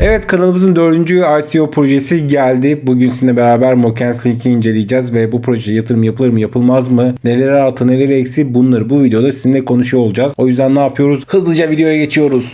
Evet kanalımızın dördüncü ICO projesi geldi. Bugün sizinle beraber Mokens Link'i inceleyeceğiz ve bu projeye yatırım yapılır mı yapılmaz mı? Neleri artı neleri eksi bunları bu videoda sizinle konuşuyor olacağız. O yüzden ne yapıyoruz? Hızlıca videoya geçiyoruz.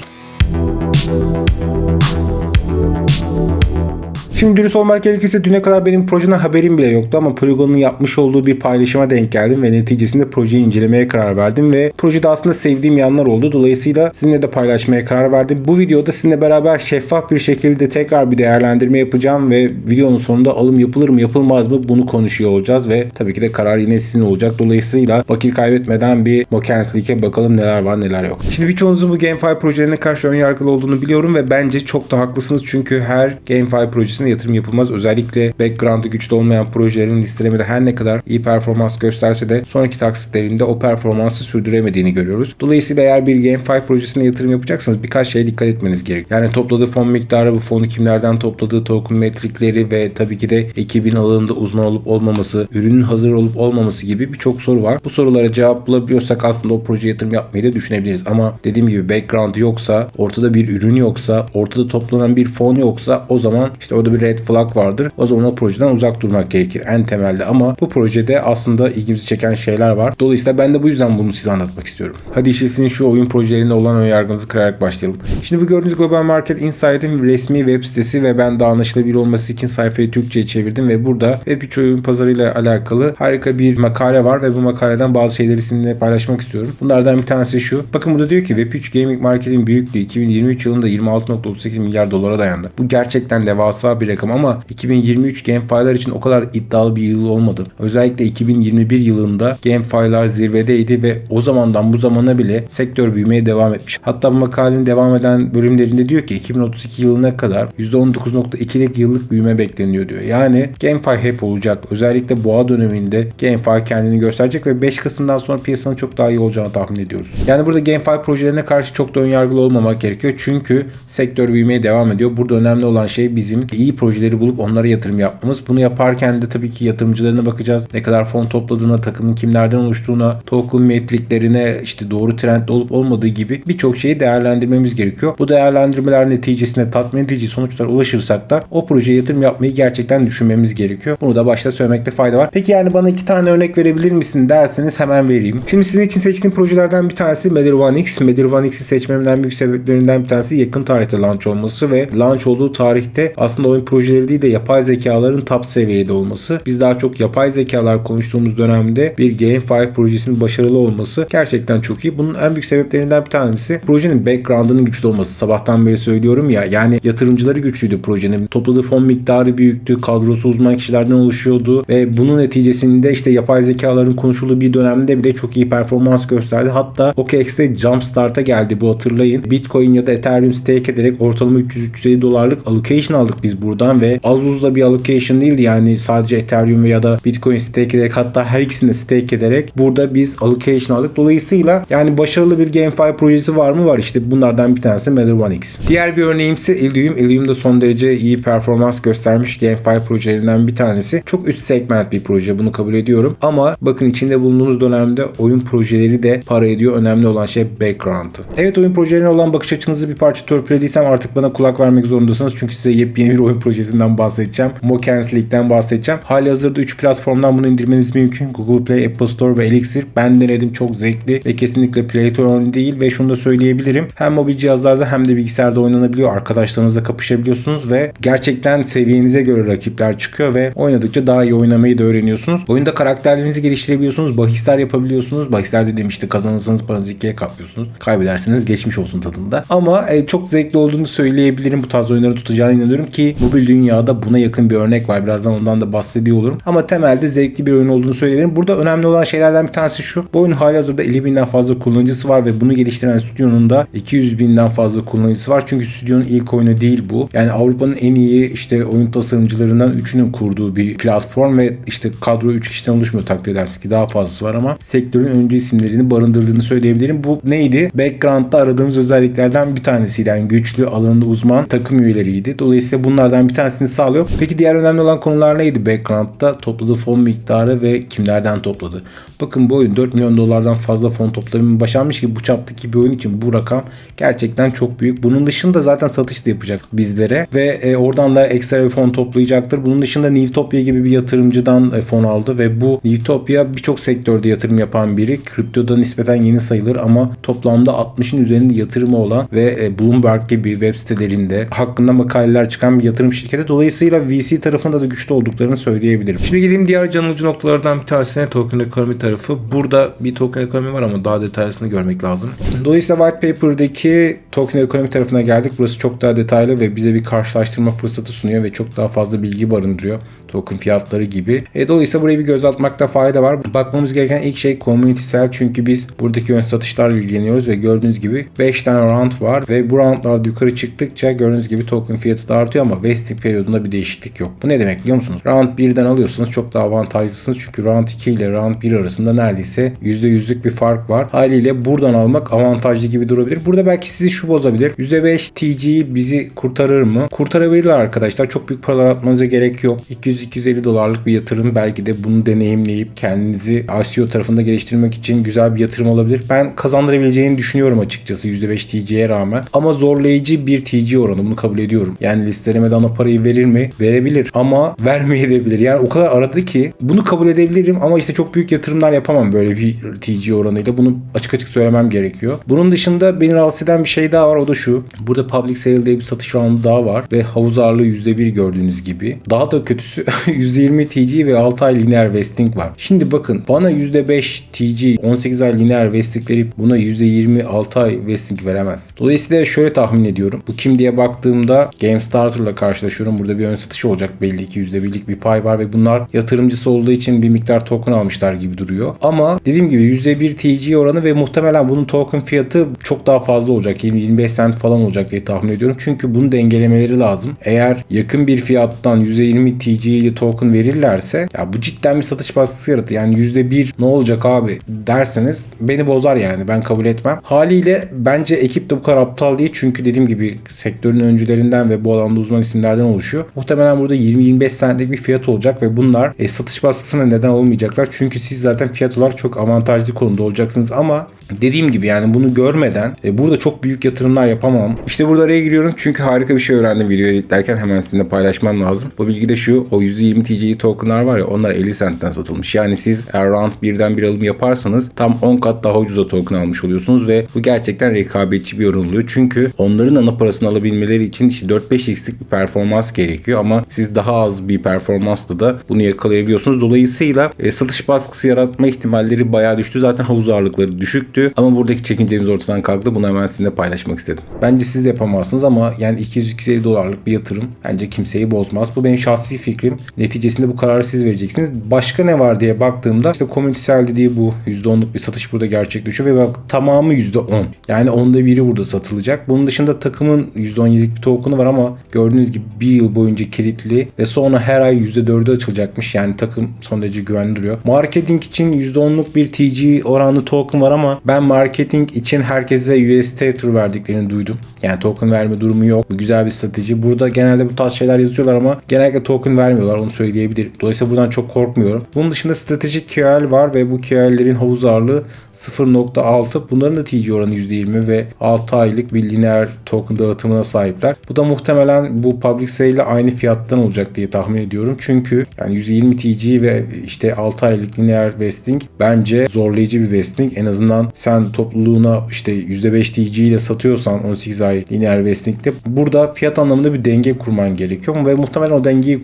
Şimdi dürüst olmak gerekirse düne kadar benim projeden haberim bile yoktu ama Polygon'un yapmış olduğu bir paylaşıma denk geldim ve neticesinde projeyi incelemeye karar verdim ve projede aslında sevdiğim yanlar oldu. Dolayısıyla sizinle de paylaşmaya karar verdim. Bu videoda sizinle beraber şeffaf bir şekilde tekrar bir değerlendirme yapacağım ve videonun sonunda alım yapılır mı yapılmaz mı bunu konuşuyor olacağız ve tabii ki de karar yine sizin olacak. Dolayısıyla vakit kaybetmeden bir Mokens League'e bakalım neler var neler yok. Şimdi birçoğunuzun bu GameFi projelerine karşı ön yargılı olduğunu biliyorum ve bence çok da haklısınız çünkü her GameFi projesine yatırım yapılmaz. Özellikle background'ı güçlü olmayan projelerin listelemede her ne kadar iyi performans gösterse de sonraki taksitlerinde o performansı sürdüremediğini görüyoruz. Dolayısıyla eğer bir GameFi projesine yatırım yapacaksanız birkaç şeye dikkat etmeniz gerek. Yani topladığı fon miktarı, bu fonu kimlerden topladığı, token metrikleri ve tabii ki de ekibin alanında uzman olup olmaması, ürünün hazır olup olmaması gibi birçok soru var. Bu sorulara cevap bulabiliyorsak aslında o projeye yatırım yapmayı da düşünebiliriz. Ama dediğim gibi background yoksa, ortada bir ürün yoksa, ortada toplanan bir fon yoksa o zaman işte orada bir red flag vardır. O zaman o projeden uzak durmak gerekir en temelde ama bu projede aslında ilgimizi çeken şeyler var. Dolayısıyla ben de bu yüzden bunu size anlatmak istiyorum. Hadi işte sizin şu oyun projelerinde olan ön yargınızı kırarak başlayalım. Şimdi bu gördüğünüz Global Market Insight'in resmi web sitesi ve ben daha anlaşılabilir olması için sayfayı Türkçe'ye çevirdim ve burada Web3 oyun pazarıyla alakalı harika bir makale var ve bu makaleden bazı şeyleri sizinle paylaşmak istiyorum. Bunlardan bir tanesi şu. Bakın burada diyor ki Web3 Gaming Market'in büyüklüğü 2023 yılında 26.38 milyar dolara dayandı. Bu gerçekten devasa bir rakam ama 2023 GameFi'lar için o kadar iddialı bir yıl olmadı. Özellikle 2021 yılında GameFi'lar zirvedeydi ve o zamandan bu zamana bile sektör büyümeye devam etmiş. Hatta bu makalenin devam eden bölümlerinde diyor ki 2032 yılına kadar %19.2'lik yıllık büyüme bekleniyor diyor. Yani GameFi hep olacak. Özellikle boğa döneminde GameFi kendini gösterecek ve 5 Kasım'dan sonra piyasanın çok daha iyi olacağını tahmin ediyoruz. Yani burada GameFi projelerine karşı çok da önyargılı olmamak gerekiyor. Çünkü sektör büyümeye devam ediyor. Burada önemli olan şey bizim iyi projeleri bulup onlara yatırım yapmamız. Bunu yaparken de tabii ki yatırımcılarına bakacağız. Ne kadar fon topladığına, takımın kimlerden oluştuğuna, token metriklerine, işte doğru trendde olup olmadığı gibi birçok şeyi değerlendirmemiz gerekiyor. Bu değerlendirmeler neticesinde tatmin edici sonuçlara ulaşırsak da o projeye yatırım yapmayı gerçekten düşünmemiz gerekiyor. Bunu da başta söylemekte fayda var. Peki yani bana iki tane örnek verebilir misin derseniz hemen vereyim. Şimdi sizin için seçtiğim projelerden bir tanesi Matter One X. Matter One X'i seçmemden büyük sebeplerinden bir tanesi yakın tarihte launch olması ve launch olduğu tarihte aslında oyun projeleri değil de yapay zekaların top seviyede olması. Biz daha çok yapay zekalar konuştuğumuz dönemde bir GameFi projesinin başarılı olması gerçekten çok iyi. Bunun en büyük sebeplerinden bir tanesi projenin background'ının güçlü olması. Sabahtan beri söylüyorum ya yani yatırımcıları güçlüydü projenin. Topladığı fon miktarı büyüktü. Kadrosu uzman kişilerden oluşuyordu ve bunun neticesinde işte yapay zekaların konuşulduğu bir dönemde bile çok iyi performans gösterdi. Hatta OKX'te Jumpstart'a geldi bu hatırlayın. Bitcoin ya da Ethereum stake ederek ortalama 300-350 dolarlık allocation aldık biz buradan ve az uzda bir allocation değildi. Yani sadece Ethereum ya da Bitcoin stake ederek hatta her ikisini de stake ederek burada biz allocation aldık. Dolayısıyla yani başarılı bir GameFi projesi var mı? Var işte bunlardan bir tanesi Matter One X. Diğer bir örneğim ise Illium. Illium da son derece iyi performans göstermiş GameFi projelerinden bir tanesi. Çok üst segment bir proje bunu kabul ediyorum. Ama bakın içinde bulunduğumuz dönemde oyun projeleri de para ediyor. Önemli olan şey background'ı. Evet oyun projelerine olan bakış açınızı bir parça törpülediysem artık bana kulak vermek zorundasınız. Çünkü size yepyeni bir oyun projesinden bahsedeceğim. Mokens League'den bahsedeceğim. Hali hazırda 3 platformdan bunu indirmeniz mümkün. Google Play, Apple Store ve Elixir. Ben denedim çok zevkli ve kesinlikle Play to Earn değil ve şunu da söyleyebilirim. Hem mobil cihazlarda hem de bilgisayarda oynanabiliyor. Arkadaşlarınızla kapışabiliyorsunuz ve gerçekten seviyenize göre rakipler çıkıyor ve oynadıkça daha iyi oynamayı da öğreniyorsunuz. Oyunda karakterlerinizi geliştirebiliyorsunuz. Bahisler yapabiliyorsunuz. Bahisler dediğim işte kazanırsanız paranızı ikiye katlıyorsunuz. Kaybederseniz geçmiş olsun tadında. Ama e, çok zevkli olduğunu söyleyebilirim. Bu tarz oyunları tutacağına inanıyorum ki mobil dünyada buna yakın bir örnek var. Birazdan ondan da bahsediyor olurum. Ama temelde zevkli bir oyun olduğunu söyleyebilirim. Burada önemli olan şeylerden bir tanesi şu. Bu oyun hali hazırda 50 binden fazla kullanıcısı var ve bunu geliştiren stüdyonun da 200 binden fazla kullanıcısı var. Çünkü stüdyonun ilk oyunu değil bu. Yani Avrupa'nın en iyi işte oyun tasarımcılarından üçünün kurduğu bir platform ve işte kadro 3 kişiden oluşmuyor takdir edersiniz ki daha fazlası var ama sektörün öncü isimlerini barındırdığını söyleyebilirim. Bu neydi? Background'da aradığımız özelliklerden bir tanesiydi. Yani güçlü, alanında uzman takım üyeleriydi. Dolayısıyla bunlardan konulardan bir tanesini sağlıyor. Peki diğer önemli olan konular neydi background'da? Topladığı fon miktarı ve kimlerden topladı? Bakın bu oyun 4 milyon dolardan fazla fon toplamayı başarmış ki bu çaptaki bir oyun için bu rakam gerçekten çok büyük. Bunun dışında zaten satış da yapacak bizlere ve e, oradan da ekstra bir fon toplayacaktır. Bunun dışında Newtopia gibi bir yatırımcıdan e, fon aldı ve bu Newtopia birçok sektörde yatırım yapan biri. Kriptoda nispeten yeni sayılır ama toplamda 60'ın üzerinde yatırımı olan ve e, Bloomberg gibi web sitelerinde hakkında makaleler çıkan bir yatırım şirketi. Dolayısıyla VC tarafında da güçlü olduklarını söyleyebilirim. Şimdi gideyim diğer canlıcı noktalardan bir tanesine token ekonomi tarafı. Burada bir token ekonomi var ama daha detaylısını görmek lazım. Dolayısıyla white paper'daki token ekonomi tarafına geldik. Burası çok daha detaylı ve bize bir karşılaştırma fırsatı sunuyor ve çok daha fazla bilgi barındırıyor token fiyatları gibi. E, dolayısıyla buraya bir göz atmakta fayda var. Bakmamız gereken ilk şey communitysel çünkü biz buradaki ön satışlarla ilgileniyoruz ve gördüğünüz gibi 5 tane round var ve bu roundlar yukarı çıktıkça gördüğünüz gibi token fiyatı da artıyor ama vesting periyodunda bir değişiklik yok. Bu ne demek biliyor musunuz? Round 1'den alıyorsunuz çok daha avantajlısınız çünkü round 2 ile round 1 arasında neredeyse %100'lük bir fark var. Haliyle buradan almak avantajlı gibi durabilir. Burada belki sizi şu bozabilir. %5 TG bizi kurtarır mı? Kurtarabilirler arkadaşlar. Çok büyük paralar atmanıza gerek yok. 200-250 dolarlık bir yatırım belki de bunu deneyimleyip kendinizi ICO tarafında geliştirmek için güzel bir yatırım olabilir. Ben kazandırabileceğini düşünüyorum açıkçası %5 TC'ye rağmen. Ama zorlayıcı bir TC oranı bunu kabul ediyorum. Yani listelemede ana parayı verir mi? Verebilir ama vermeyebilir. Yani o kadar aradı ki bunu kabul edebilirim ama işte çok büyük yatırımlar yapamam böyle bir TC oranıyla. Bunu açık açık söylemem gerekiyor. Bunun dışında beni rahatsız eden bir şey daha var o da şu. Burada public sale diye bir satış roundu daha var ve havuz ağırlığı %1 gördüğünüz gibi. Daha da kötüsü %20 TC ve 6 ay lineer vesting var. Şimdi bakın bana %5 TC 18 ay lineer vesting verip buna %20 6 ay vesting veremez. Dolayısıyla şöyle tahmin ediyorum. Bu kim diye baktığımda GameStarter'la karşılaşıyorum. Burada bir ön satış olacak belli ki %1'lik bir pay var ve bunlar yatırımcısı olduğu için bir miktar token almışlar gibi duruyor. Ama dediğim gibi %1 TC oranı ve muhtemelen bunun token fiyatı çok daha fazla olacak. 25 cent falan olacak diye tahmin ediyorum. Çünkü bunu dengelemeleri lazım. Eğer yakın bir fiyattan %20 TC %7 token verirlerse ya bu cidden bir satış baskısı yaratır. Yani %1 ne olacak abi derseniz beni bozar yani ben kabul etmem. Haliyle bence ekip de bu kadar aptal değil çünkü dediğim gibi sektörün öncülerinden ve bu alanda uzman isimlerden oluşuyor. Muhtemelen burada 20-25 senelik bir fiyat olacak ve bunlar e, satış baskısına neden olmayacaklar. Çünkü siz zaten fiyat olarak çok avantajlı konumda olacaksınız ama dediğim gibi yani bunu görmeden e, burada çok büyük yatırımlar yapamam. İşte burada araya giriyorum çünkü harika bir şey öğrendim video editlerken hemen sizinle paylaşmam lazım. Bu bilgi de şu o %20 TC'yi tokenlar var ya onlar 50 centten satılmış. Yani siz eğer round birden bir alım yaparsanız tam 10 kat daha ucuza token almış oluyorsunuz ve bu gerçekten rekabetçi bir yorum oluyor. Çünkü onların ana parasını alabilmeleri için işte 4-5x'lik bir performans gerekiyor ama siz daha az bir performansla da bunu yakalayabiliyorsunuz. Dolayısıyla e, satış baskısı yaratma ihtimalleri bayağı düştü. Zaten havuz ağırlıkları düşüktü. Ama buradaki çekincemiz ortadan kalktı. Bunu hemen sizinle paylaşmak istedim. Bence siz de yapamazsınız ama yani 200-250 dolarlık bir yatırım bence kimseyi bozmaz. Bu benim şahsi fikrim. Neticesinde bu kararı siz vereceksiniz. Başka ne var diye baktığımda işte communitysel dediği bu %10'luk bir satış burada gerçekleşiyor ve bak tamamı %10. Yani onda biri burada satılacak. Bunun dışında takımın %17'lik bir token'ı var ama gördüğünüz gibi bir yıl boyunca kilitli ve sonra her ay %4'ü açılacakmış. Yani takım son derece güvenli duruyor. Marketing için %10'luk bir TG oranlı token var ama ben marketing için herkese UST tur verdiklerini duydum. Yani token verme durumu yok. Bu güzel bir strateji. Burada genelde bu tarz şeyler yazıyorlar ama genellikle token vermiyorlar. Onu söyleyebilirim. Dolayısıyla buradan çok korkmuyorum. Bunun dışında stratejik QL var ve bu QL'lerin havuz ağırlığı 0.6. Bunların da TG oranı %20 ve 6 aylık bir lineer token dağıtımına sahipler. Bu da muhtemelen bu public sale ile aynı fiyattan olacak diye tahmin ediyorum. Çünkü yani %20 TG ve işte 6 aylık lineer vesting bence zorlayıcı bir vesting. En azından sen topluluğuna işte %5 TG ile satıyorsan 18 ay lineer vesting'de burada fiyat anlamında bir denge kurman gerekiyor ve muhtemelen o dengeyi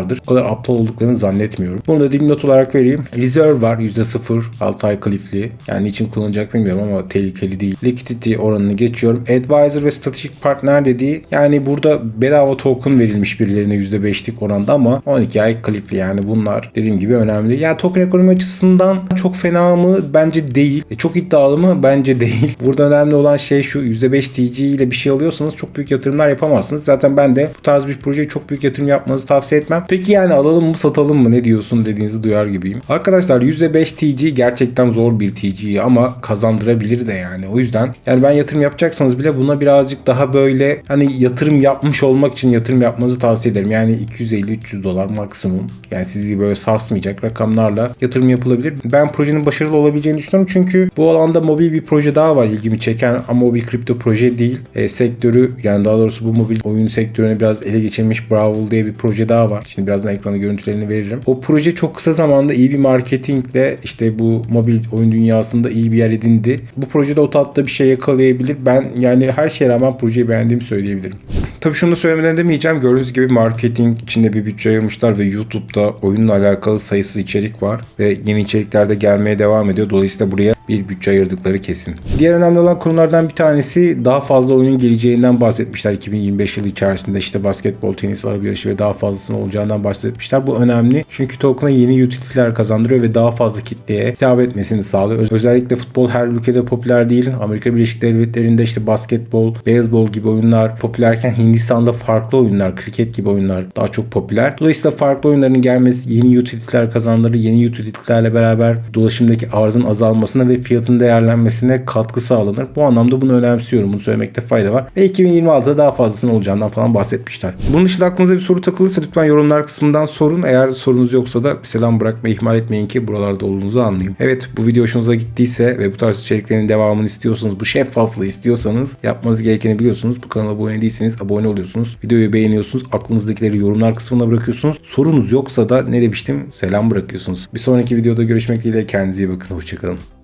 kurmuşlardır. O kadar aptal olduklarını zannetmiyorum. Bunu da dipnot olarak vereyim. Reserve var %0 6 ay cliff'li. Yani için kullanacak bilmiyorum ama tehlikeli değil. Liquidity oranını geçiyorum. Advisor ve stratejik partner dediği yani burada bedava token verilmiş birilerine %5'lik oranda ama 12 ay cliff'li yani bunlar dediğim gibi önemli. Yani token ekonomi açısından çok fena mı? Bence değil. E, çok iddialı mı? Bence değil. Burada önemli olan şey şu %5 TC ile bir şey alıyorsanız çok büyük yatırımlar yapamazsınız. Zaten ben de bu tarz bir projeye çok büyük yatırım yapmanızı tavsiye etmem. Peki yani alalım mı satalım mı ne diyorsun dediğinizi duyar gibiyim. Arkadaşlar %5 TC gerçekten zor bir TC ama kazandırabilir de yani. O yüzden yani ben yatırım yapacaksanız bile buna birazcık daha böyle hani yatırım yapmış olmak için yatırım yapmanızı tavsiye ederim. Yani 250-300 dolar maksimum. Yani sizi böyle sarsmayacak rakamlarla yatırım yapılabilir. Ben projenin başarılı olabileceğini düşünüyorum. Çünkü bu alanda mobil bir proje daha var ilgimi çeken ama o bir kripto proje değil. E, sektörü yani daha doğrusu bu mobil oyun sektörünü biraz ele geçirmiş Brawl diye bir proje daha var. Şimdi birazdan ekrana görüntülerini veririm. O proje çok kısa zamanda iyi bir marketingle işte bu mobil oyun dünyasında iyi bir yer edindi. Bu projede o tatta bir şey yakalayabilir. Ben yani her şeye rağmen projeyi beğendiğimi söyleyebilirim. Tabii şunu da söylemeden demeyeceğim. Gördüğünüz gibi marketing içinde bir bütçe ayırmışlar ve YouTube'da oyunla alakalı sayısız içerik var ve yeni içerikler de gelmeye devam ediyor. Dolayısıyla buraya bir bütçe ayırdıkları kesin. Diğer önemli olan konulardan bir tanesi daha fazla oyunun geleceğinden bahsetmişler. 2025 yılı içerisinde işte basketbol, tenis, araba yarışı ve daha fazlasının olacağından bahsetmişler. Bu önemli çünkü token'a yeni utility'ler kazandırıyor ve daha fazla kitleye hitap etmesini sağlıyor. Özellikle futbol her ülkede popüler değil. Amerika Birleşik Devletleri'nde işte basketbol, beyzbol gibi oyunlar popülerken Hindistan'da farklı oyunlar, kriket gibi oyunlar daha çok popüler. Dolayısıyla farklı oyunların gelmesi yeni utility'ler kazandırır. Yeni utility'lerle beraber dolaşımdaki arzın azalmasına ve fiyatın değerlenmesine katkı sağlanır. Bu anlamda bunu önemsiyorum. Bunu söylemekte fayda var. Ve 2026'da daha fazlasının olacağından falan bahsetmişler. Bunun dışında aklınıza bir soru takılırsa lütfen yorumlar kısmından sorun. Eğer sorunuz yoksa da bir selam bırakmayı ihmal etmeyin ki buralarda olduğunuzu anlayayım. Evet bu video hoşunuza gittiyse ve bu tarz içeriklerin devamını istiyorsanız, bu şeffaflığı istiyorsanız yapmanız gerekeni biliyorsunuz. Bu kanala abone değilseniz abone oluyorsunuz. Videoyu beğeniyorsunuz. Aklınızdakileri yorumlar kısmına bırakıyorsunuz. Sorunuz yoksa da ne demiştim? Selam bırakıyorsunuz. Bir sonraki videoda görüşmek dileğiyle kendinize iyi bakın. Hoşçakalın.